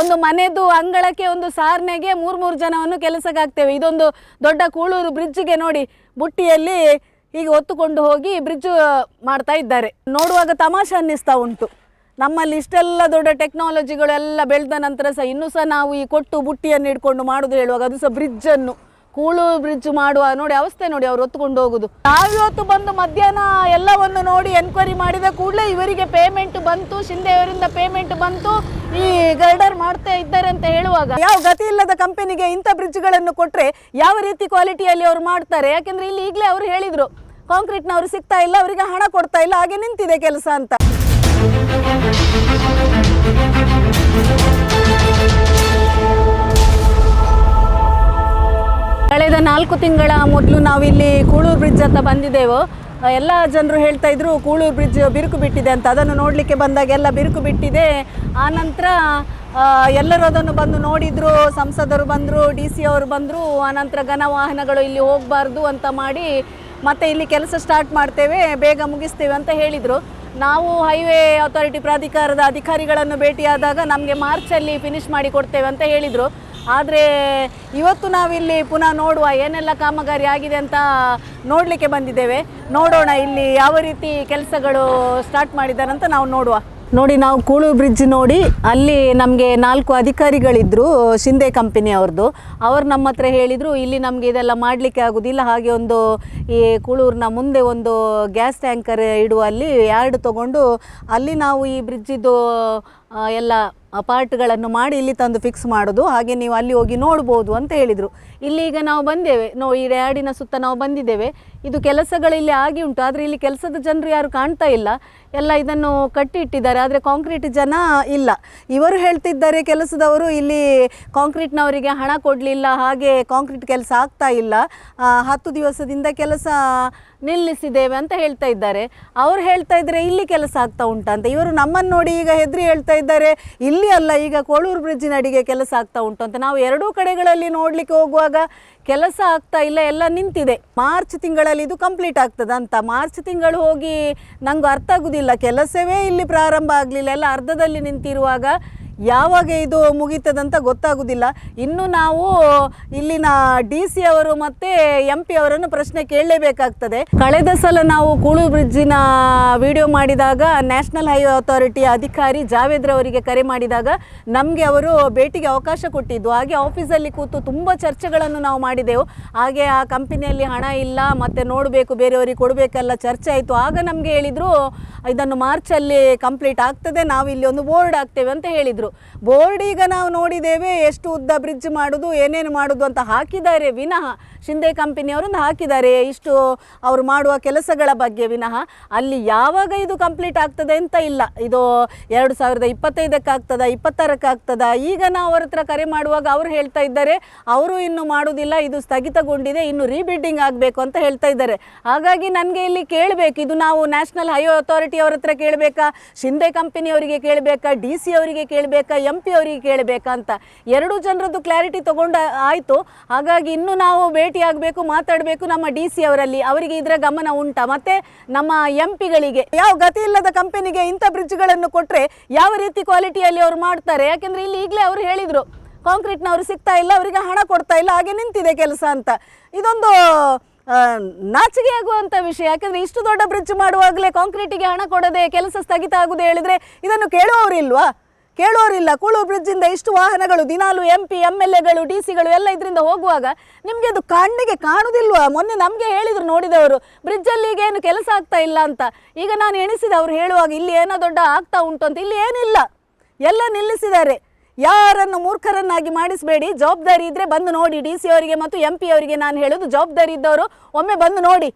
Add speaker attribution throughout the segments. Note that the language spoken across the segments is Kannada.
Speaker 1: ಒಂದು ಮನೆದು ಅಂಗಳಕ್ಕೆ ಒಂದು ಸಾರ್ನೆಗೆ ಮೂರು ಮೂರು ಜನವನ್ನು ಕೆಲಸಕ್ಕೆ ಹಾಕ್ತೇವೆ. ಇದೊಂದು ದೊಡ್ಡ ಕೂಳೂರು ಬ್ರಿಡ್ಜ್ಗೆ ನೋಡಿ ಬುಟ್ಟಿಯಲ್ಲಿ ಹೀಗೆ ಹೊತ್ತುಕೊಂಡು ಹೋಗಿ ಬ್ರಿಡ್ಜ್ ಮಾಡ್ತಾ ಇದ್ದಾರೆ. ನೋಡುವಾಗ ತಮಾಷೆ ಅನ್ನಿಸ್ತಾ ಉಂಟು. ನಮ್ಮಲ್ಲಿ ಇಷ್ಟೆಲ್ಲ ದೊಡ್ಡ ಟೆಕ್ನಾಲಜಿಗಳೆಲ್ಲ ಬೆಳೆದ ನಂತರ ಸಹ ಇನ್ನೂ ಸಹ ನಾವು ಈ ಕೊಟ್ಟು ಬುಟ್ಟಿಯನ್ನು ಇಟ್ಕೊಂಡು ಮಾಡೋದು ಹೇಳುವಾಗ ಅದು ಸಹ ಬ್ರಿಡ್ಜನ್ನು ಕೂಳೂರು ಬ್ರಿಡ್ಜ್ ಮಾಡುವ ನೋಡಿ ಅವಸ್ಥೆ ನೋಡಿ ಅವ್ರು ಹೊತ್ಕೊಂಡು ಹೋಗುದು ನಾವಿವತ್ತು ಬಂದು ಮಧ್ಯಾಹ್ನ ಎಲ್ಲವನ್ನು ನೋಡಿ ಎನ್ಕ್ವೈರಿ ಮಾಡಿದ ಕೂಡಲೇ ಇವರಿಗೆ ಪೇಮೆಂಟ್ ಬಂತು ಶಿಂದೆ ಅವರಿಂದ ಪೇಮೆಂಟ್ ಬಂತು. ಈ ಗರ್ಡರ್ ಮಾಡ್ತಾ ಇದ್ದಾರೆ ಅಂತ ಹೇಳುವಾಗ ಯಾವ ಗತಿ ಇಲ್ಲದ ಕಂಪನಿಗೆ ಇಂಥ ಬ್ರಿಡ್ಜ್ಗಳನ್ನು ಕೊಟ್ಟರೆ ಯಾವ ರೀತಿ ಕ್ವಾಲಿಟಿಯಲ್ಲಿ ಅವರು ಮಾಡ್ತಾರೆ? ಯಾಕೆಂದ್ರೆ ಇಲ್ಲಿ ಈಗಲೇ ಅವರು ಹೇಳಿದ್ರು ಕಾಂಕ್ರೀಟ್ನವರು ಸಿಗ್ತಾ ಇಲ್ಲ, ಅವರಿಗೆ ಹಣ ಕೊಡ್ತಾ ಇಲ್ಲ, ಹಾಗೆ ನಿಂತಿದೆ ಕೆಲಸ ಅಂತ. ನಾಲ್ಕು ತಿಂಗಳ ಮೊದಲು ನಾವಿಲ್ಲಿ ಕೂಳೂರು ಬ್ರಿಡ್ಜ್ ಅಂತ ಬಂದಿದ್ದೆವು. ಎಲ್ಲ ಜನರು ಹೇಳ್ತಾ ಇದ್ರು, ಕೂಳೂರು ಬ್ರಿಡ್ಜ್ ಬಿರುಕು ಬಿಟ್ಟಿದೆ ಅಂತ. ಅದನ್ನು ನೋಡಲಿಕ್ಕೆ ಬಂದಾಗ ಎಲ್ಲ ಬಿರುಕು ಬಿಟ್ಟಿದೆ. ಆನಂತರ ನಂತರ ಎಲ್ಲರೂ ಅದನ್ನು ಬಂದು ನೋಡಿದ್ರು, ಸಂಸದರು ಬಂದರು, ಡಿ ಸಿ ಅವರು ಬಂದರು. ಆನಂತರ ಘನ ವಾಹನಗಳು ಇಲ್ಲಿ ಹೋಗಬಾರ್ದು ಅಂತ ಮಾಡಿ ಮತ್ತೆ ಇಲ್ಲಿ ಕೆಲಸ ಸ್ಟಾರ್ಟ್ ಮಾಡ್ತೇವೆ, ಬೇಗ ಮುಗಿಸ್ತೇವೆ ಅಂತ ಹೇಳಿದರು. ನಾವು ಹೈವೇ ಅಥಾರಿಟಿ ಪ್ರಾಧಿಕಾರದ ಅಧಿಕಾರಿಗಳನ್ನು ಭೇಟಿಯಾದಾಗ ನಮಗೆ ಮಾರ್ಚಲ್ಲಿ ಫಿನಿಶ್ ಮಾಡಿ ಕೊಡ್ತೇವೆ ಅಂತ ಹೇಳಿದರು. ಆದರೆ ಇವತ್ತು ನಾವಿಲ್ಲಿ ಪುನಃ ನೋಡುವ ಏನೆಲ್ಲ ಕಾಮಗಾರಿ ಆಗಿದೆ ಅಂತ ನೋಡಲಿಕ್ಕೆ ಬಂದಿದ್ದೇವೆ. ನೋಡೋಣ ಇಲ್ಲಿ ಯಾವ ರೀತಿ ಕೆಲಸಗಳು ಸ್ಟಾರ್ಟ್ ಮಾಡಿದ್ದಾರೆ ಅಂತ ನಾವು ನೋಡುವ. ನೋಡಿ ನಾವು ಕೂಳು ಬ್ರಿಡ್ಜ್ ನೋಡಿ ಅಲ್ಲಿ ನಮಗೆ ನಾಲ್ಕು ಅಧಿಕಾರಿಗಳಿದ್ದರು ಶಿಂದೆ ಕಂಪನಿಯವ್ರದ್ದು ಅವ್ರು ನಮ್ಮ ಹತ್ರ ಹೇಳಿದರು ಇಲ್ಲಿ ನಮಗೆ ಇದೆಲ್ಲ ಮಾಡಲಿಕ್ಕೆ ಆಗೋದಿಲ್ಲ. ಹಾಗೆ ಒಂದು ಈ ಕೂಳೂರಿನ ಮುಂದೆ ಒಂದು ಗ್ಯಾಸ್ ಟ್ಯಾಂಕರ್ ಇಡುವಲ್ಲಿ ಯಾರ್ಡ್ ತೊಗೊಂಡು ಅಲ್ಲಿ ನಾವು ಈ ಬ್ರಿಡ್ಜಿದ್ದು ಆ, ಎಲ್ಲ ಪಾರ್ಟ್ಗಳನ್ನು ಮಾಡಿ ಇಲ್ಲಿ ತಂದು ಫಿಕ್ಸ್ ಮಾಡೋದು. ಹಾಗೆ ನೀವು ಅಲ್ಲಿ ಹೋಗಿ ನೋಡ್ಬೋದು ಅಂತ ಹೇಳಿದರು. ಇಲ್ಲಿ ಈಗ ನಾವು ಬಂದೇವೆ. ನೋ, ಈ ರ್ಯಾಡಿನ ಸುತ್ತ ನಾವು ಬಂದಿದ್ದೇವೆ. ಇದು ಕೆಲಸಗಳು ಇಲ್ಲಿ ಆಗಿ ಉಂಟು. ಆದರೆ ಇಲ್ಲಿ ಕೆಲಸದ ಜನರು ಯಾರು ಕಾಣ್ತಾ ಇಲ್ಲ. ಎಲ್ಲ ಇದನ್ನು ಕಟ್ಟಿ ಇಟ್ಟಿದ್ದಾರೆ ಆದರೆ ಕಾಂಕ್ರೀಟ್ ಜನ ಇಲ್ಲ. ಇವರು ಹೇಳ್ತಿದ್ದಾರೆ ಕೆಲಸದವರು ಇಲ್ಲಿ ಕಾಂಕ್ರೀಟ್ನವರಿಗೆ ಹಣ ಕೊಡಲಿಲ್ಲ. ಹಾಗೆ ಕಾಂಕ್ರೀಟ್ ಕೆಲಸ ಆಗ್ತಾ ಇಲ್ಲ. ಹತ್ತು ದಿವಸದಿಂದ ಕೆಲಸ ನಿಲ್ಲಿಸಿದ್ದೇವೆ ಅಂತ ಹೇಳ್ತಾ ಇದ್ದಾರೆ. ಅವ್ರು ಹೇಳ್ತಾ ಇದ್ದಾರೆ ಇಲ್ಲಿ ಕೆಲಸ ಆಗ್ತಾ ಉಂಟಂತ ಇವರು ನಮ್ಮನ್ನು ನೋಡಿ ಈಗ ಹೆದರಿ ಹೇಳ್ತಾ ಇದ್ದಾರೆ, ಇಲ್ಲಿ ಅಲ್ಲ, ಈಗ ಕೋಳೂರು ಬ್ರಿಡ್ಜಿನ ಅಡಿಗೆ ಕೆಲಸ ಆಗ್ತಾ ಉಂಟು ಅಂತ. ನಾವು ಎರಡೂ ಕಡೆಗಳಲ್ಲಿ ನೋಡಲಿಕ್ಕೆ ಹೋಗುವಾಗ ಕೆಲಸ ಆಗ್ತಾ ಇಲ್ಲ, ಎಲ್ಲ ನಿಂತಿದೆ. ಮಾರ್ಚ್ ತಿಂಗಳಲ್ಲಿ ಇದು ಕಂಪ್ಲೀಟ್ ಆಗ್ತದೆ ಅಂತ. ಮಾರ್ಚ್ ತಿಂಗಳು ಹೋಗಿ ನಂಗೆ ಅರ್ಥ ಆಗುದಿಲ್ಲ. ಕೆಲಸವೇ ಇಲ್ಲಿ ಪ್ರಾರಂಭ ಆಗಲಿಲ್ಲ. ಎಲ್ಲ ಅರ್ಧದಲ್ಲಿ ನಿಂತಿರುವಾಗ ಯಾವಾಗ ಇದು ಮುಗೀತದಂತ ಗೊತ್ತಾಗುದಿಲ್ಲ. ಇನ್ನು ನಾವು ಇಲ್ಲಿನ ಡಿ ಸಿ ಅವರು ಮತ್ತೆ ಎಂ ಪಿ ಅವರನ್ನು ಪ್ರಶ್ನೆ ಕೇಳಲೇಬೇಕಾಗ್ತದೆ. ಕಳೆದ ಸಲ ನಾವು ಕೂಳು ಬ್ರಿಡ್ಜಿನ ವಿಡಿಯೋ ಮಾಡಿದಾಗ ನ್ಯಾಷನಲ್ ಹೈವೇ ಅಥಾರಿಟಿಯ ಅಧಿಕಾರಿ ಜಾವೇದ್ರ ಅವರಿಗೆ ಕರೆ ಮಾಡಿದಾಗ ನಮಗೆ ಅವರು ಭೇಟಿಗೆ ಅವಕಾಶ ಕೊಟ್ಟಿದ್ದು. ಹಾಗೆ ಆಫೀಸಲ್ಲಿ ಕೂತು ತುಂಬ ಚರ್ಚೆಗಳನ್ನು ನಾವು ಮಾಡಿದೆವು. ಹಾಗೆ ಆ ಕಂಪನಿಯಲ್ಲಿ ಹಣ ಇಲ್ಲ, ಮತ್ತೆ ನೋಡಬೇಕು, ಬೇರೆಯವರಿಗೆ ಕೊಡಬೇಕಲ್ಲ ಚರ್ಚೆ ಆಯಿತು. ಆಗ ನಮಗೆ ಹೇಳಿದರು, ಇದನ್ನು ಮಾರ್ಚಲ್ಲಿ ಕಂಪ್ಲೀಟ್ ಆಗ್ತದೆ ನಾವು ಇಲ್ಲಿ ಒಂದು ಬೋರ್ಡ್ ಆಗ್ತೇವೆ ಅಂತ ಹೇಳಿದರು. ಬೋರ್ಡ್ ಈಗ ನಾವು ನೋಡಿದ್ದೇವೆ ಎಷ್ಟು ಉದ್ದ ಬ್ರಿಡ್ಜ್ ಮಾಡೋದು, ಏನೇನು ಮಾಡೋದು ಅಂತ ಹಾಕಿದ್ದಾರೆ ವಿನಃ ಶಿಂದೆ ಕಂಪನಿಯವರೊಂದು ಹಾಕಿದ್ದಾರೆ, ಇಷ್ಟು ಅವರು ಮಾಡುವ ಕೆಲಸಗಳ ಬಗ್ಗೆ ವಿನಃ ಅಲ್ಲಿ ಯಾವಾಗ ಇದು ಕಂಪ್ಲೀಟ್ ಆಗ್ತದೆ ಅಂತ ಇಲ್ಲ. ಇದು ಎರಡು ಸಾವಿರದ ಇಪ್ಪತ್ತೈದಕ್ಕೆ ಆಗ್ತದ, ಇಪ್ಪತ್ತಾರಕ್ಕೆ ಆಗ್ತದ, ಈಗ ನಾವು ಅವ್ರ ಹತ್ರ ಕರೆ ಮಾಡುವಾಗ ಅವರು ಹೇಳ್ತಾ ಇದ್ದಾರೆ, ಅವರು ಇನ್ನು ಮಾಡುವುದಿಲ್ಲ ಇದು ಸ್ಥಗಿತಗೊಂಡಿದೆ, ಇನ್ನು ರೀಬಿಲ್ಡಿಂಗ್ ಆಗಬೇಕು ಅಂತ ಹೇಳ್ತಾ ಇದ್ದಾರೆ. ಹಾಗಾಗಿ ನನಗೆ ಇಲ್ಲಿ ಕೇಳಬೇಕು, ಇದು ನಾವು ನ್ಯಾಷನಲ್ ಹೈವೇ ಅಥಾರಿಟಿ ಅವ್ರ ಹತ್ರ ಕೇಳಬೇಕಾ ಶಿಂದೆ ಕಂಪನಿಯವರಿಗೆ ಕೇಳಬೇಕಾ ಡಿ ಸಿ ಅವರಿಗೆ ಕೇಳಬೇಕಾ? ಎಂ ಪಿ ಅವರಿಗೆ ಕೇಳಬೇಕಾ ಅಂತ. ಎರಡು ಜನರದ್ದು ಕ್ಲಾರಿಟಿ ತಗೊಂಡು ಆಯಿತು. ಹಾಗಾಗಿ ಇನ್ನು ನಾವು ಭೇಟಿ ಆಗಬೇಕು, ಮಾತಾಡಬೇಕು ನಮ್ಮ ಡಿ ಸಿ ಅವರಲ್ಲಿ. ಅವರಿಗೆ ಇದರ ಗಮನ ಉಂಟಾ. ಮತ್ತೆ ನಮ್ಮ ಎಂ ಪಿಗಳಿಗೆ ಯಾವ ಗತಿ ಇಲ್ಲದ ಕಂಪನಿಗೆ ಇಂಥ ಬ್ರಿಡ್ಜ್ಗಳನ್ನು ಕೊಟ್ಟರೆ ಯಾವ ರೀತಿ ಕ್ವಾಲಿಟಿಯಲ್ಲಿ ಅವರು ಮಾಡ್ತಾರೆ? ಯಾಕೆಂದ್ರೆ ಇಲ್ಲಿ ಈಗಲೇ ಅವರು ಹೇಳಿದರು ಕಾಂಕ್ರೀಟ್ನವರು ಸಿಗ್ತಾ ಇಲ್ಲ, ಅವರಿಗೆ ಹಣ ಕೊಡ್ತಾ ಇಲ್ಲ, ಹಾಗೆ ನಿಂತಿದೆ ಕೆಲಸ ಅಂತ. ಇದೊಂದು ನಾಚಿಗೆ ಆಗುವಂಥ ವಿಷಯ. ಯಾಕಂದರೆ ಇಷ್ಟು ದೊಡ್ಡ ಬ್ರಿಡ್ಜ್ ಮಾಡುವಾಗಲೇ ಕಾಂಕ್ರೀಟಿಗೆ ಹಣ ಕೊಡದೆ ಕೆಲಸ ಸ್ಥಗಿತ ಆಗುದು ಹೇಳಿದ್ರೆ ಇದನ್ನು ಕೇಳುವವರಿಲ್ವಾ? ಕೇಳುವವರಿಲ್ಲ ಕೂಳು ಬ್ರಿಡ್ಜಿಂದ ಇಷ್ಟು ವಾಹನಗಳು, ದಿನಾಲು ಎಂ ಪಿ ಎಂ ಎಲ್ ಎಗಳು ಡಿ ಸಿಗಳು ಎಲ್ಲ ಇದರಿಂದ ಹೋಗುವಾಗ ನಿಮಗೆ ಅದು ಕಣ್ಣಿಗೆ ಕಾಣುದಿಲ್ವಾ? ಮೊನ್ನೆ ನಮಗೆ ಹೇಳಿದ್ರು ನೋಡಿದವರು, ಬ್ರಿಡ್ಜಲ್ಲಿ ಈಗ ಏನು ಕೆಲಸ ಆಗ್ತಾ ಇಲ್ಲ ಅಂತ. ಈಗ ನಾನು ಎಣಿಸಿದೆ, ಅವರು ಹೇಳುವಾಗ, ಇಲ್ಲಿ ಏನೋ ದೊಡ್ಡ ಆಗ್ತಾ ಉಂಟು ಅಂತ. ಇಲ್ಲಿ ಏನಿಲ್ಲ. ಎಲ್ಲ ನಿಲ್ಲಿಸಿದ್ದಾರೆ. ಯಾರನ್ನು ಮೂರ್ಖರನ್ನಾಗಿ ಮಾಡಿಸಬೇಡಿ, ಜವಾಬ್ದಾರಿ ಇದ್ರೆ ಬಂದು ನೋಡಿ ಡಿ ಸಿ ಅವರಿಗೆ ಮತ್ತು ಎಂ ಪಿ ಅವರಿಗೆ ನಾನು ಹೇಳೋದು, ಜವಾಬ್ದಾರಿ ಇದ್ದವರು ಒಮ್ಮೆ ಬಂದು ನೋಡಿ.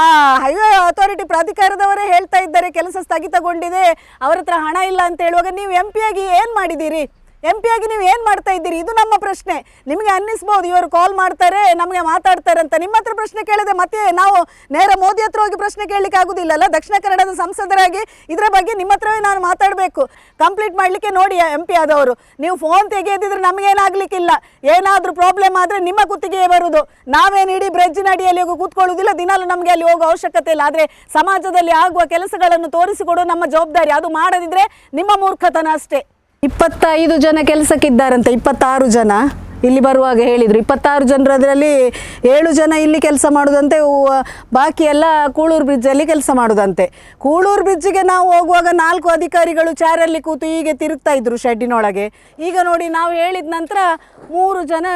Speaker 1: ಆ ಹೈವೇ ಅಥಾರಿಟಿ ಪ್ರಾಧಿಕಾರದವರೇ ಹೇಳ್ತಾ ಇದ್ದಾರೆ, ಕೆಲಸ ಸ್ಥಗಿತಗೊಂಡಿದೆ ಅವರ ಹತ್ರ ಹಣ ಇಲ್ಲ ಅಂತ ಹೇಳುವಾಗ ನೀವು ಎಂ ಆಗಿ ಏನು ಮಾಡಿದ್ದೀರಿ? ಎಂ ಆಗಿ ನೀವು ಏನು ಮಾಡ್ತಾ ಇದ್ದೀರಿ? ಇದು ನಮ್ಮ ಪ್ರಶ್ನೆ. ನಿಮಗೆ ಅನ್ನಿಸ್ಬೋದು, ಇವರು ಕಾಲ್ ಮಾಡ್ತಾರೆ, ನಮಗೆ ಮಾತಾಡ್ತಾರೆ ಅಂತ. ನಿಮ್ಮ ಹತ್ರ ಪ್ರಶ್ನೆ ಕೇಳಿದೆ ಮತ್ತೆ ನಾವು ನೇರ ಮೋದಿ ಹತ್ರ ಹೋಗಿ ಪ್ರಶ್ನೆ ಕೇಳಲಿಕ್ಕೆ ಆಗುದಿಲ್ಲಲ್ಲ? ದಕ್ಷಿಣ ಕನ್ನಡದ ಸಂಸದರಾಗಿ ಇದರ ಬಗ್ಗೆ ನಿಮ್ಮ ಹತ್ರವೇ ನಾನು ಮಾತಾಡಬೇಕು. ಕಂಪ್ಲೀಟ್ ಮಾಡಲಿಕ್ಕೆ ನೋಡಿ ಎಂ ಪಿ ಆದವರು. ನೀವು ಫೋನ್ ತೆಗೆಯದಿದ್ರೆ ನಮಗೇನಾಗಲಿಕ್ಕಿಲ್ಲ ಏನಾದರೂ ಪ್ರಾಬ್ಲಮ್ ಆದರೆ ನಿಮ್ಮ ಕುತ್ತಿಗೆಯೇ ಬರುವುದು ನಾವೇನು ಇಡೀ ಬ್ರಿಡ್ಜಿನ ಅಡಿಯಲ್ಲಿ ಹೋಗಿ ಕೂತ್ಕೊಳ್ಳುವುದಿಲ್ಲ ದಿನಾಲು ನಮಗೆ ಅಲ್ಲಿ ಹೋಗೋ ಅವಶ್ಯಕತೆ ಇಲ್ಲ. ಆದರೆ ಸಮಾಜದಲ್ಲಿ ಆಗುವ ಕೆಲಸಗಳನ್ನು ತೋರಿಸಿಕೊಡೋ ನಮ್ಮ ಜವಾಬ್ದಾರಿ. ಅದು ಮಾಡದಿದ್ರೆ ನಿಮ್ಮ ಮೂರ್ಖತನ ಅಷ್ಟೇ. ಇಪ್ಪತ್ತೈದು ಜನ ಕೆಲಸಕ್ಕಿದ್ದಾರಂತೆ, ಇಪ್ಪತ್ತಾರು ಜನ. ಇಲ್ಲಿ ಬರುವಾಗ ಹೇಳಿದರು, ಇಪ್ಪತ್ತಾರು ಜನರದರಲ್ಲಿ ಏಳು ಜನ ಇಲ್ಲಿ ಕೆಲಸ ಮಾಡೋದಂತೆ ಬಾಕಿ ಎಲ್ಲ ಕೂಳೂರು ಬ್ರಿಡ್ಜಲ್ಲಿ ಕೆಲಸ ಮಾಡೋದಂತೆ. ಕೂಳೂರು ಬ್ರಿಡ್ಜಿಗೆ ನಾವು ಹೋಗುವಾಗ ನಾಲ್ಕು ಅಧಿಕಾರಿಗಳು ಚಾರಲ್ಲಿ ಕೂತು ಹೀಗೆ ತಿರುಗ್ತಾ ಇದ್ರು ಶೆಡ್ಡಿನೊಳಗೆ. ಈಗ ನೋಡಿ ನಾವು ಹೇಳಿದ ನಂತರ ಮೂರು ಜನ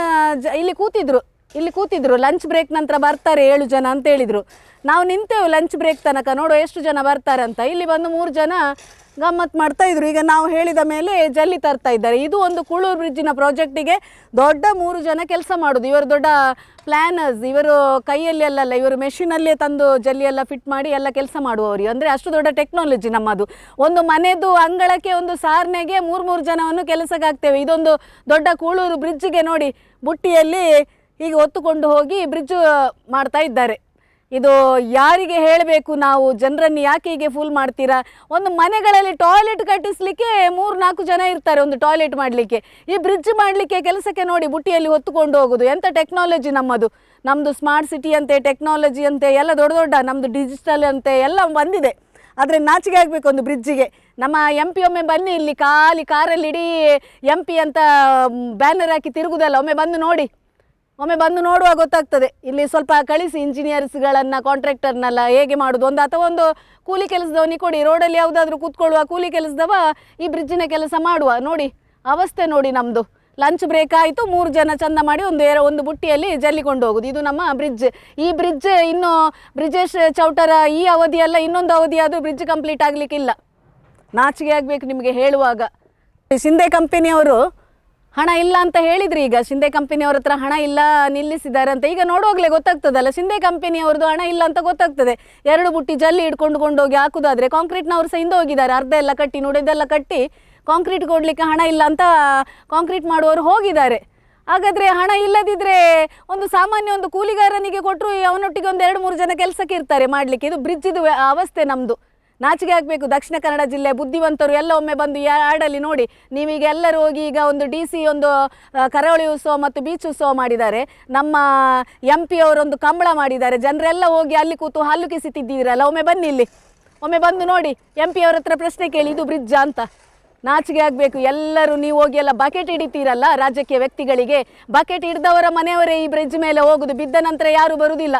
Speaker 1: ಇಲ್ಲಿ ಕೂತಿದ್ರು ಇಲ್ಲಿ ಕೂತಿದ್ರು. ಲಂಚ್ ಬ್ರೇಕ್ ನಂತರ ಬರ್ತಾರೆ ಏಳು ಜನ ಅಂತ ಹೇಳಿದರು. ನಾವು ನಿಂತೆವು ಲಂಚ್ ಬ್ರೇಕ್ ತನಕ, ನೋಡುವ ಎಷ್ಟು ಜನ ಬರ್ತಾರೆ ಅಂತ ಇಲ್ಲಿ ಬಂದು ಮೂರು ಜನ ಗಮ್ಮತ್ ಮಾಡ್ತಾ ಇದ್ರು. ಈಗ ನಾವು ಹೇಳಿದ ಮೇಲೆ ಜಲ್ಲಿ ತರ್ತಾ ಇದ್ದಾರೆ. ಇದು ಒಂದು ಕೂಳೂರು ಬ್ರಿಡ್ಜಿನ ಪ್ರಾಜೆಕ್ಟಿಗೆ ದೊಡ್ಡ ಮೂರು ಜನ ಕೆಲಸ ಮಾಡೋದು. ಇವರು ದೊಡ್ಡ ಪ್ಲ್ಯಾನರ್ಸ್ ಇವರು ಕೈಯಲ್ಲಿ ಅಲ್ಲಲ್ಲ, ಇವರು ಮೆಷಿನಲ್ಲೇ ತಂದು ಜಲ್ಲಿ ಎಲ್ಲ ಫಿಟ್ ಮಾಡಿ ಎಲ್ಲ ಕೆಲಸ ಮಾಡುವವರು. ಅಂದರೆ ಅಷ್ಟು ದೊಡ್ಡ ಟೆಕ್ನಾಲಜಿ ನಮ್ಮದು. ಒಂದು ಮನೆದು ಅಂಗಳಕ್ಕೆ ಒಂದು ಸಾರನೆಗೆ ಮೂರು ಮೂರು ಜನವನ್ನು ಕೆಲಸಕ್ಕೆ ಹಾಕ್ತೇವೆ. ಇದೊಂದು ದೊಡ್ಡ ಕೂಳೂರು ಬ್ರಿಡ್ಜಿಗೆ ನೋಡಿ ಬುಟ್ಟಿಯಲ್ಲಿ ಹೀಗೆ ಹೊತ್ತುಕೊಂಡು ಹೋಗಿ ಬ್ರಿಡ್ಜ್ ಮಾಡ್ತಾ ಇದ್ದಾರೆ. ಇದು ಯಾರಿಗೆ ಹೇಳಬೇಕು ನಾವು? ಜನರನ್ನು ಯಾಕೆ ಹೀಗೆ ಫುಲ್ ಮಾಡ್ತೀರಾ? ಒಂದು ಮನೆಗಳಲ್ಲಿ ಟಾಯ್ಲೆಟ್ ಕಟ್ಟಿಸ್ಲಿಕ್ಕೆ ಮೂರು ನಾಲ್ಕು ಜನ ಇರ್ತಾರೆ ಒಂದು ಟಾಯ್ಲೆಟ್ ಮಾಡಲಿಕ್ಕೆ. ಈ ಬ್ರಿಡ್ಜ್ ಮಾಡಲಿಕ್ಕೆ ಕೆಲಸಕ್ಕೆ ನೋಡಿ ಬುಟ್ಟಿಯಲ್ಲಿ ಹೊತ್ತುಕೊಂಡು ಹೋಗೋದು. ಎಂಥ ಟೆಕ್ನಾಲಜಿ ನಮ್ಮದು? ನಮ್ಮದು ಸ್ಮಾರ್ಟ್ ಸಿಟಿ ಅಂತೆ ಟೆಕ್ನಾಲಜಿ ಅಂತೆ, ಎಲ್ಲ ದೊಡ್ಡ ದೊಡ್ಡ ನಮ್ಮದು ಡಿಜಿಟಲ್ ಅಂತೆ, ಎಲ್ಲ ಬಂದಿದೆ ಆದರೆ ನಾಚಿಕೆ ಆಗಬೇಕು ಒಂದು ಬ್ರಿಡ್ಜಿಗೆ ನಮ್ಮ ಎಂ ಪಿ ಒಮ್ಮೆ ಬನ್ನಿ ಇಲ್ಲಿ ಖಾಲಿ ಕಾರಲ್ಲಿ ಇಡೀ ಎಂ ಪಿ ಅಂತ ಬ್ಯಾನರ್ ಹಾಕಿ ತಿರುಗುದಲ್ಲ, ಒಮ್ಮೆ ಬಂದು ನೋಡಿ. ಒಮ್ಮೆ ಬಂದು ನೋಡುವಾಗ ಗೊತ್ತಾಗ್ತದೆ. ಇಲ್ಲಿ ಸ್ವಲ್ಪ ಕಳಿಸಿ ಇಂಜಿನಿಯರ್ಸ್ಗಳನ್ನು ಕಾಂಟ್ರಾಕ್ಟರ್ನೆಲ್ಲ ಹೇಗೆ ಮಾಡೋದು? ಒಂದು ಅಥವಾ ಒಂದು ಕೂಲಿ ಕೆಲಸದವನಿಗೆ ಕೊಡಿ. ರೋಡಲ್ಲಿ ಯಾವುದಾದ್ರೂ ಕೂತ್ಕೊಳ್ಳುವ ಕೂಲಿ ಕೆಲಸದವ ಈ ಬ್ರಿಡ್ಜಿನ ಕೆಲಸ ಮಾಡುವ. ನೋಡಿ, ಅವಸ್ಥೆ ನೋಡಿ ನಮ್ಮದು ಲಂಚ್ ಬ್ರೇಕ್ ಆಯಿತು, ಮೂರು ಜನ ಚಂದ ಮಾಡಿ ಒಂದು ಎರ ಒಂದು ಬುಟ್ಟಿಯಲ್ಲಿ ಜಲ್ಲಿಕೊಂಡು ಹೋಗುದು. ಇದು ನಮ್ಮ ಬ್ರಿಡ್ಜ್ ಈ ಬ್ರಿಡ್ಜ್ ಇನ್ನು ಬ್ರಿಜೇಶ್ ಚೌಟರ ಈ ಅವಧಿಯಲ್ಲ ಇನ್ನೊಂದು ಅವಧಿ ಆದರೂ ಬ್ರಿಡ್ಜ್ ಕಂಪ್ಲೀಟ್ ಆಗಲಿಕ್ಕಿಲ್ಲ. ನಾಚಿಕೆ ಆಗಬೇಕು ನಿಮಗೆ ಹೇಳುವಾಗ. ಶಿಂದೆ ಕಂಪನಿಯವರು ಹಣ ಇಲ್ಲ ಅಂತ ಹೇಳಿದ್ರಿ ಈಗ. ಶಿಂದೆ ಕಂಪನಿಯವ್ರ ಹತ್ರ ಹಣ ಇಲ್ಲ ನಿಲ್ಲಿಸಿದ್ದಾರೆ ಅಂತ. ಈಗ ನೋಡುವಾಗಲೇ ಗೊತ್ತಾಗ್ತದಲ್ಲ ಶಿಂದೆ ಕಂಪನಿಯವ್ರದ್ದು ಹಣ ಇಲ್ಲ ಅಂತ ಗೊತ್ತಾಗ್ತದೆ. ಎರಡು ಬುಟ್ಟಿ ಜಲ್ಲಿ ಹಿಡ್ಕೊಂಡು ಕೊಂಡೋಗಿ ಹಾಕುದಾದ್ರೆ ಕಾಂಕ್ರೀಟ್ನವ್ರು ಸಹ ಹಿಂದೆ ಹೋಗಿದ್ದಾರೆ ಅರ್ಧ ಎಲ್ಲ ಕಟ್ಟಿ ನುಡಿದೆಲ್ಲ ಕಟ್ಟಿ ಕಾಂಕ್ರೀಟ್ ಕೊಡಲಿಕ್ಕೆ ಹಣ ಇಲ್ಲ ಅಂತ ಕಾಂಕ್ರೀಟ್ ಮಾಡುವವರು ಹೋಗಿದ್ದಾರೆ. ಹಾಗಾದರೆ ಹಣ ಇಲ್ಲದಿದ್ದರೆ ಒಂದು ಸಾಮಾನ್ಯ ಒಂದು ಕೂಲಿಗಾರನಿಗೆ ಕೊಟ್ಟರು ಅವನೊಟ್ಟಿಗೆ ಒಂದು ಎರಡು ಮೂರು ಜನ ಕೆಲಸಕ್ಕೆ ಇರ್ತಾರೆ ಮಾಡಲಿಕ್ಕೆ. ಇದು ಬ್ರಿಡ್ಜಿದು ಅವಸ್ಥೆ ನಮ್ಮದು ನಾಚಿಕೆ ಆಗಬೇಕು. ದಕ್ಷಿಣ ಕನ್ನಡ ಜಿಲ್ಲೆ ಬುದ್ಧಿವಂತರು ಎಲ್ಲ ಒಮ್ಮೆ ಬಂದು ಆಡಲಿ ನೋಡಿ. ನೀವೀಗ ಎಲ್ಲರೂ ಹೋಗಿ ಈಗ ಒಂದು ಡಿ ಸಿ ಒಂದು ಕರಾವಳಿ ಉತ್ಸವ ಮತ್ತು ಬೀಚ್ ಉತ್ಸವ ಮಾಡಿದ್ದಾರೆ. ನಮ್ಮ ಎಂ ಪಿ ಅವರೊಂದು ಕಂಬಳ ಮಾಡಿದ್ದಾರೆ. ಜನರೆಲ್ಲ ಹೋಗಿ ಅಲ್ಲಿ ಕೂತು ಹಲ್ಲು ಕಿಸಿತಿದ್ದೀರಲ್ಲ ಒಮ್ಮೆ ಬನ್ನಿ ಇಲ್ಲಿ. ಒಮ್ಮೆ ಬಂದು ನೋಡಿ. ಎಂ ಪಿ ಅವ್ರ ಹತ್ರ ಪ್ರಶ್ನೆ ಕೇಳಿ, ಇದು ಬ್ರಿಡ್ಜ್ ಅಂತ. ನಾಚಿಗೆ ಆಗಬೇಕು. ಎಲ್ಲರೂ ನೀವು ಹೋಗಿ ಎಲ್ಲ ಬಕೆಟ್ ಹಿಡಿತೀರಲ್ಲ ರಾಜಕೀಯ ವ್ಯಕ್ತಿಗಳಿಗೆ. ಬಕೆಟ್ ಹಿಡ್ದವರ ಮನೆಯವರೇ ಈ ಬ್ರಿಡ್ಜ್ ಮೇಲೆ ಹೋಗುದು. ಬಿದ್ದ ನಂತರ ಯಾರು ಬರುವುದಿಲ್ಲ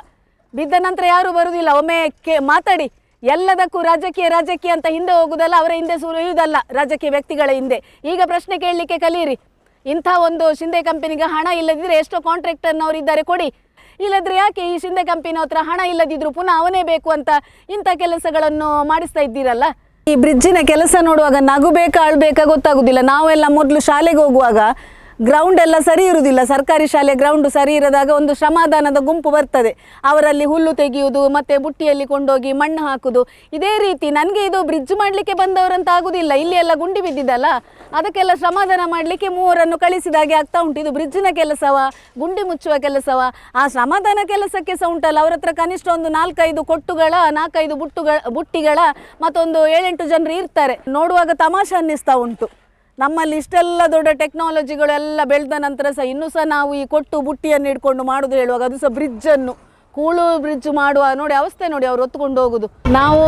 Speaker 1: ಬಿದ್ದ ನಂತರ ಯಾರು ಬರುವುದಿಲ್ಲ ಒಮ್ಮೆ ಕೇ ಮಾತಾಡಿ. ಎಲ್ಲದಕ್ಕೂ ರಾಜಕೀಯ ರಾಜಕೀಯ ಅಂತ ಹಿಂದೆ ಹೋಗುದಲ್ಲ, ಅವರ ಹಿಂದೆ ಸುರಿಯುವುದಲ್ಲ ರಾಜಕೀಯ ವ್ಯಕ್ತಿಗಳ ಹಿಂದೆ. ಈಗ ಪ್ರಶ್ನೆ ಕೇಳಲಿಕ್ಕೆ ಕಲಿಯಿರಿ ಇಂಥ ಒಂದು ಶಿಂದೆ ಕಂಪನಿಗೆ ಹಣ ಇಲ್ಲದಿದ್ದರೆ ಎಷ್ಟೋ ಕಾಂಟ್ರಾಕ್ಟರ್ನವರು ಇದ್ದಾರೆ, ಕೊಡಿ. ಇಲ್ಲದ್ರೆ ಯಾಕೆ ಈ ಶಿಂದೆ ಕಂಪನಿ ಹತ್ರ ಹಣ ಇಲ್ಲದಿದ್ರು ಪುನಃ ಅವನೇ ಬೇಕು ಅಂತ ಇಂಥ ಕೆಲಸಗಳನ್ನು ಮಾಡಿಸ್ತಾ ಇದ್ದೀರಲ್ಲ? ಈ ಬ್ರಿಡ್ಜಿನ ಕೆಲಸ ನೋಡುವಾಗ ನಗು ಬೇಕಾ ಅಳ್ಬೇಕಾ ಗೊತ್ತಾಗುದಿಲ್ಲ. ನಾವೆಲ್ಲ ಮೊದಲು ಶಾಲೆಗೆ ಹೋಗುವಾಗ ಗ್ರೌಂಡ್ ಎಲ್ಲ ಸರಿ ಇರುವುದಿಲ್ಲ. ಸರ್ಕಾರಿ ಶಾಲೆ ಗ್ರೌಂಡ್ ಸರಿ ಇರದಾಗ ಒಂದು ಶ್ರಮದಾನದ ಗುಂಪು ಬರ್ತದೆ. ಅವರಲ್ಲಿ ಹುಲ್ಲು ತೆಗೆಯುವುದು, ಮತ್ತೆ ಬುಟ್ಟಿಯಲ್ಲಿ ಕೊಂಡೋಗಿ ಮಣ್ಣು ಹಾಕುದು ಇದೇ ರೀತಿ ನನಗೆ ಇದು ಬ್ರಿಡ್ಜ್ ಮಾಡಲಿಕ್ಕೆ ಬಂದವರಂತ ಆಗುದಿಲ್ಲ ಇಲ್ಲಿ ಎಲ್ಲ ಗುಂಡಿ ಬಿದ್ದಿದ್ದಲ್ಲ ಅದಕ್ಕೆಲ್ಲ ಶ್ರಮದಾನ ಮಾಡಲಿಕ್ಕೆ ಮೂವರನ್ನು ಕಳಿಸಿದಾಗೆ ಆಗ್ತಾ ಉಂಟು. ಇದು ಬ್ರಿಡ್ಜ್ನ ಕೆಲಸವ? ಗುಂಡಿ ಮುಚ್ಚುವ ಕೆಲಸವ? ಆ ಶ್ರಮದಾನ ಕೆಲಸಕ್ಕೆ ಸಹ ಉಂಟಲ್ಲ. ಅವರ ಹತ್ರ ಕನಿಷ್ಠ ಒಂದು ನಾಲ್ಕೈದು ಕೊಟ್ಟುಗಳ, ನಾಲ್ಕೈದು ಬುಟ್ಟುಗಳ, ಬುಟ್ಟಿಗಳ ಮತ್ತೊಂದು ಏಳೆಂಟು ಜನರು ಇರ್ತಾರೆ. ನೋಡುವಾಗ ತಮಾಷೆ ಅನ್ನಿಸ್ತಾ ಉಂಟು. ನಮ್ಮಲ್ಲಿ ಇಷ್ಟೆಲ್ಲ ದೊಡ್ಡ ಟೆಕ್ನಾಲಜಿಗಳು ಎಲ್ಲ ಬೆಳೆದ ನಂತರ ಸಹ ಇನ್ನೂ ಸಹ ನಾವು ಈ ಕೊಟ್ಟು ಬುಟ್ಟಿಯನ್ನು ಹಿಡ್ಕೊಂಡು ಮಾಡೋದು ಹೇಳುವಾಗ ಅದು ಸಹ ಬ್ರಿಡ್ಜನ್ನು ಕೂಳು ಬ್ರಿಡ್ಜ್ ಮಾಡುವ ನೋಡಿ ಅವಸ್ಥೆ ನೋಡಿ ಅವ್ರು ಹೊತ್ಕೊಂಡು ಹೋಗುದು. ನಾವು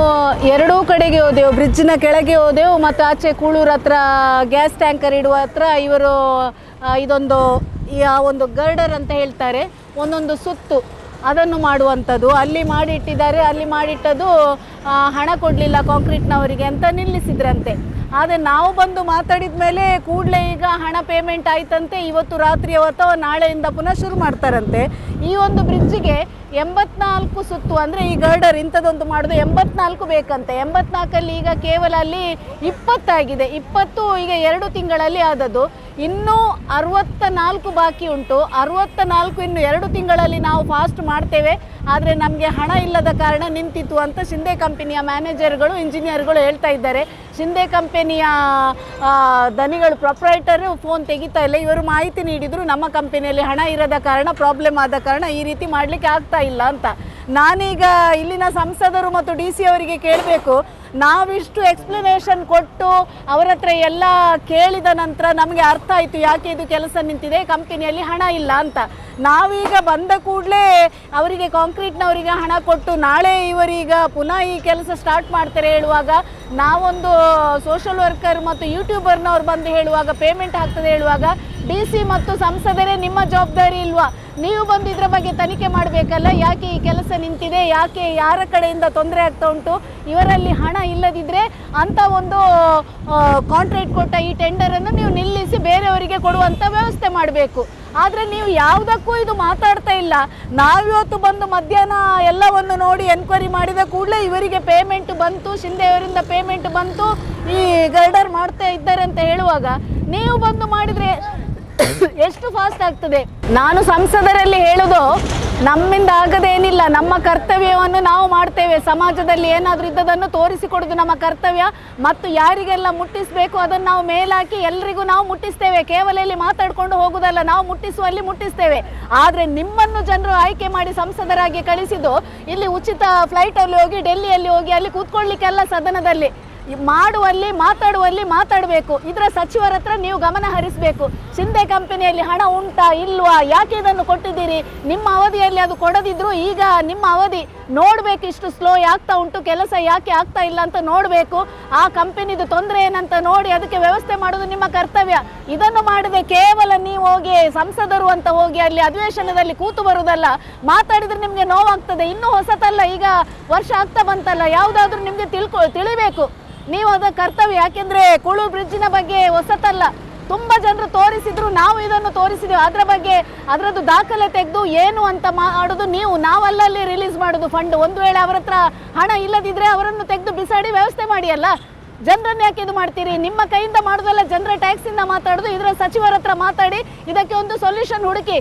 Speaker 1: ಎರಡೂ ಕಡೆಗೆ ಹೋದೆವು ಬ್ರಿಡ್ಜ್ನ ಕೆಳಗೆ ಹೋದೆವು ಮತ್ತು ಆಚೆ ಕೂಳೂರ್ ಹತ್ರ ಗ್ಯಾಸ್ ಟ್ಯಾಂಕರ್ ಇಡುವ ಹತ್ರ ಇವರು ಇದೊಂದು ಆ ಒಂದು ಗರ್ಡರ್ ಅಂತ ಹೇಳ್ತಾರೆ ಒಂದೊಂದು ಸುತ್ತು ಅದನ್ನು ಮಾಡುವಂಥದ್ದು. ಅಲ್ಲಿ ಮಾಡಿಟ್ಟಿದ್ದಾರೆ ಅಲ್ಲಿ ಮಾಡಿಟ್ಟದು ಆ, ಹಣ ಕೊಡಲಿಲ್ಲ ಕಾಂಕ್ರೀಟ್ನವರಿಗೆ ಅಂತ ನಿಲ್ಲಿಸಿದ್ರಂತೆ. ಆದರೆ ನಾವು ಬಂದು ಮಾತಾಡಿದ ಮೇಲೆ ಕೂಡಲೇ ಈಗ ಹಣ ಪೇಮೆಂಟ್ ಆಯ್ತಂತೆ. ಇವತ್ತು ರಾತ್ರಿ ಅಥವಾ ನಾಳೆಯಿಂದ ಪುನಃ ಶುರು ಮಾಡ್ತಾರಂತೆ. ಈ ಒಂದು ಬ್ರಿಡ್ಜಿಗೆ ಎಂಬತ್ನಾಲ್ಕು ಸುತ್ತು ಅಂದರೆ ಈ ಗರ್ಡರ್ ಇಂಥದ್ದೊಂದು ಮಾಡೋದು ಎಂಬತ್ನಾಲ್ಕು ಬೇಕಂತೆ. ಎಂಬತ್ನಾಲ್ಕಲ್ಲಿ ಈಗ ಕೇವಲ ಅಲ್ಲಿ ಇಪ್ಪತ್ತಾಗಿದೆ. ಇಪ್ಪತ್ತು ಈಗ ಎರಡು ತಿಂಗಳಲ್ಲಿ ಆದದ್ದು. ಇನ್ನೂ ಅರವತ್ತ ನಾಲ್ಕು ಬಾಕಿ ಉಂಟು. ಅರವತ್ತ ನಾಲ್ಕು ಇನ್ನು ಎರಡು ತಿಂಗಳಲ್ಲಿ ನಾವು ಫಾಸ್ಟ್ ಮಾಡ್ತೇವೆ. ಆದರೆ ನಮಗೆ ಹಣ ಇಲ್ಲದ ಕಾರಣ ನಿಂತಿತ್ತು ಅಂತ ಶಿಂದೆ ಕಂಪನಿಯ ಮ್ಯಾನೇಜರ್ಗಳು, ಇಂಜಿನಿಯರ್ಗಳು ಹೇಳ್ತಾ ಇದ್ದಾರೆ. ಶಿಂದೆ ಕಂಪನಿಯ ದನಿಗಳು ಪ್ರೊಪ್ರೈಟರ್ ಫೋನ್ ತೆಗಿತಾ ಇಲ್ಲ. ಇವರು ಮಾಹಿತಿ ನೀಡಿದರು ನಮ್ಮ ಕಂಪನಿಯಲ್ಲಿ ಹಣ ಇರದ ಕಾರಣ ಪ್ರಾಬ್ಲಮ್ ಆದ ಕಾರಣ ಈ ರೀತಿ ಮಾಡಲಿಕ್ಕೆ ಆಗ್ತಾ ಇಲ್ಲ ಅಂತ. ನಾನೀಗ ಇಲ್ಲಿನ ಸಂಸದರು ಮತ್ತು ಡಿ ಸಿ ಅವರಿಗೆ ಕೇಳಬೇಕು. ನಾವಿಷ್ಟು ಎಕ್ಸ್ಪ್ಲನೇಷನ್ ಕೊಟ್ಟು ಅವರ ಹತ್ರ ಎಲ್ಲ ಕೇಳಿದ ನಂತರ ನಮಗೆ ಅರ್ಥ ಆಯಿತು, ಯಾಕೆ ಇದು ಕೆಲಸ ನಿಂತಿದೆ ಕಂಪನಿಯಲ್ಲಿ ಹಣ ಇಲ್ಲ ಅಂತ. ನಾವೀಗ ಬಂದ ಕೂಡಲೇ ಅವರಿಗೆ ಕಾಂಕ್ರೀಟ್ನವರಿಗೆ ಹಣ ಕೊಟ್ಟು ನಾಳೆ ಇವರೀಗ ಪುನಃ ಈ ಕೆಲಸ ಸ್ಟಾರ್ಟ್ ಮಾಡ್ತಾರೆ ಹೇಳುವಾಗ ನಾವೊಂದು ಸೋಷಲ್ ವರ್ಕರ್ ಮತ್ತು ಯೂಟ್ಯೂಬರ್ನವ್ರು ಬಂದು ಹೇಳುವಾಗ ಪೇಮೆಂಟ್ ಆಗ್ತದೆ ಹೇಳುವಾಗ ಡಿ ಸಿ ಮತ್ತು ಸಂಸದರೇ ನಿಮ್ಮ ಜವಾಬ್ದಾರಿ ಇಲ್ವಾ? ನೀವು ಬಂದು ಬಗ್ಗೆ ತನಿಖೆ ಮಾಡಬೇಕಲ್ಲ, ಯಾಕೆ ಈ ಕೆಲಸ ನಿಂತಿದೆ, ಯಾಕೆ ಯಾರ ಕಡೆಯಿಂದ ತೊಂದರೆ ಆಗ್ತಾ ಉಂಟು? ಇವರಲ್ಲಿ ಹಣ ಇಲ್ಲದಿದ್ದರೆ ಅಂತ ಒಂದು ಕಾಂಟ್ರಾಕ್ಟ್ ಕೊಟ್ಟ ಈ ಟೆಂಡರನ್ನು ನೀವು ನಿಲ್ಲಿಸಿ ಬೇರೆಯವರಿಗೆ ಕೊಡುವಂಥ ವ್ಯವಸ್ಥೆ ಮಾಡಬೇಕು. ಆದರೆ ನೀವು ಯಾವುದಕ್ಕೂ ಇದು ಮಾತಾಡ್ತಾ ಇಲ್ಲ. ನಾವಿವತ್ತು ಬಂದು ಮಧ್ಯಾಹ್ನ ಎಲ್ಲವನ್ನು ನೋಡಿ ಎನ್ಕ್ವೈರಿ ಮಾಡಿದ ಕೂಡಲೇ ಇವರಿಗೆ ಪೇಮೆಂಟ್ ಬಂತು ಶಿಂದೆ ಅವರಿಂದ ಪೇಮೆಂಟ್ ಬಂತು, ಈ ಗರ್ಡರ್ ಮಾಡ್ತಾ ಇದ್ದಾರೆ ಅಂತ ಹೇಳುವಾಗ, ನೀವು ಬಂದು ಮಾಡಿದರೆ ಎಷ್ಟು ಫಾಸ್ಟ್ ಆಗ್ತದೆ? ನಾನು ಸಂಸದರಲ್ಲಿ ಹೇಳುದು, ನಮ್ಮಿಂದ ಆಗದೇನಿಲ್ಲ, ನಮ್ಮ ಕರ್ತವ್ಯವನ್ನು ನಾವು ಮಾಡ್ತೇವೆ. ಸಮಾಜದಲ್ಲಿ ಏನಾದರೂ ಇದ್ದದನ್ನು ತೋರಿಸಿಕೊಡೋದು ನಮ್ಮ ಕರ್ತವ್ಯ. ಮತ್ತು ಯಾರಿಗೆಲ್ಲ ಮುಟ್ಟಿಸಬೇಕು, ಅದನ್ನು ನಾವು ಮೇಲಾಕಿ ಎಲ್ರಿಗೂ ನಾವು ಮುಟ್ಟಿಸ್ತೇವೆ. ಕೇವಲ ಇಲ್ಲಿ ಮಾತಾಡ್ಕೊಂಡು ಹೋಗುವುದಲ್ಲ ನಾವು ಮುಟ್ಟಿಸುವಲ್ಲಿ ಮುಟ್ಟಿಸ್ತೇವೆ. ಆದರೆ ನಿಮ್ಮನ್ನು ಜನರು ಆಯ್ಕೆ ಮಾಡಿ ಸಂಸದರಾಗಿ ಕಳಿಸಿದ್ದು, ಇಲ್ಲಿ ಉಚಿತ ಫ್ಲೈಟಲ್ಲಿ ಹೋಗಿ, ಡೆಲ್ಲಿಯಲ್ಲಿ ಹೋಗಿ, ಅಲ್ಲಿ ಕೂತ್ಕೊಳ್ಳಿಕ್ಕೆಲ್ಲ ಸದನದಲ್ಲಿ. ಮಾಡುವಲ್ಲಿ, ಮಾತಾಡುವಲ್ಲಿ ಮಾತಾಡಬೇಕು. ಇದರ ಸಚಿವರ ಹತ್ರ ನೀವು ಗಮನ ಹರಿಸಬೇಕು. ಶಿಂದೆ ಕಂಪನಿಯಲ್ಲಿ ಹಣ ಉಂಟಾ, ಇಲ್ವಾ, ಯಾಕೆ ಇದನ್ನು ಕೊಟ್ಟಿದ್ದೀರಿ? ನಿಮ್ಮ ಅವಧಿಯಲ್ಲಿ ಅದು ಕೊಡದಿದ್ರು ಈಗ ನಿಮ್ಮ ಅವಧಿ. ನೋಡಬೇಕು ಇಷ್ಟು ಸ್ಲೋ ಆಗ್ತಾ ಉಂಟು, ಕೆಲಸ ಯಾಕೆ ಆಗ್ತಾ ಇಲ್ಲ ಅಂತ ನೋಡಬೇಕು. ಆ ಕಂಪನಿದು ತೊಂದರೆ ಏನಂತ ನೋಡಿ ಅದಕ್ಕೆ ವ್ಯವಸ್ಥೆ ಮಾಡೋದು ನಿಮ್ಮ ಕರ್ತವ್ಯ. ಇದನ್ನು ಮಾಡದೆ ಕೇವಲ ನೀವು ಹೋಗಿ, ಸಂಸದರು ಅಂತ ಹೋಗಿ ಅಲ್ಲಿ ಅಧಿವೇಶನದಲ್ಲಿ ಕೂತು ಬರುವುದಲ್ಲ ಮಾತಾಡಿದ್ರೆ ನಿಮಗೆ ನೋವಾಗ್ತದೆ. ಇನ್ನೂ ಹೊಸತಲ್ಲ, ಈಗ ವರ್ಷ ಆಗ್ತಾ ಬಂತಲ್ಲ. ಯಾವುದಾದ್ರೂ ನಿಮಗೆ ತಿಳ್ಕೊ, ತಿಳಿಬೇಕು. ನೀವು ಅದ ಕರ್ತವ್ಯ. ಯಾಕೆಂದ್ರೆ ಕುಳು ಬ್ರಿಡ್ಜ್ನ ಬಗ್ಗೆ ಹೊಸತಲ್ಲ. ತುಂಬಾ ಜನರು ತೋರಿಸಿದ್ರು, ನಾವು ಇದನ್ನು ತೋರಿಸಿದೆವು. ಅದರ ಬಗ್ಗೆ ಅದರದ್ದು ದಾಖಲೆ ತೆಗೆದು ಏನು ಅಂತ ಮಾಡೋದು ನೀವು, ನಾವಲ್ಲಲ್ಲಿ ರಿಲೀಸ್ ಮಾಡೋದು ಫಂಡ್ ಒಂದು ವೇಳೆ ಅವರ ಹತ್ರ ಹಣ ಇಲ್ಲದಿದ್ರೆ ಅವರನ್ನು ತೆಗೆದು ಬಿಸಾಡಿ ವ್ಯವಸ್ಥೆ ಮಾಡಿ ಅಲ್ಲ ಜನರನ್ನು ಯಾಕೆ ಇದು ಮಾಡ್ತೀರಿ? ನಿಮ್ಮ ಕೈಯಿಂದ ಮಾಡೋದಲ್ಲ, ಜನರ ಟ್ಯಾಕ್ಸಿಂದ ಮಾತಾಡೋದು. ಇದರ ಸಚಿವರ ಹತ್ರ ಮಾತಾಡಿ, ಇದಕ್ಕೆ ಒಂದು ಸೊಲ್ಯೂಷನ್ ಹುಡುಕಿ.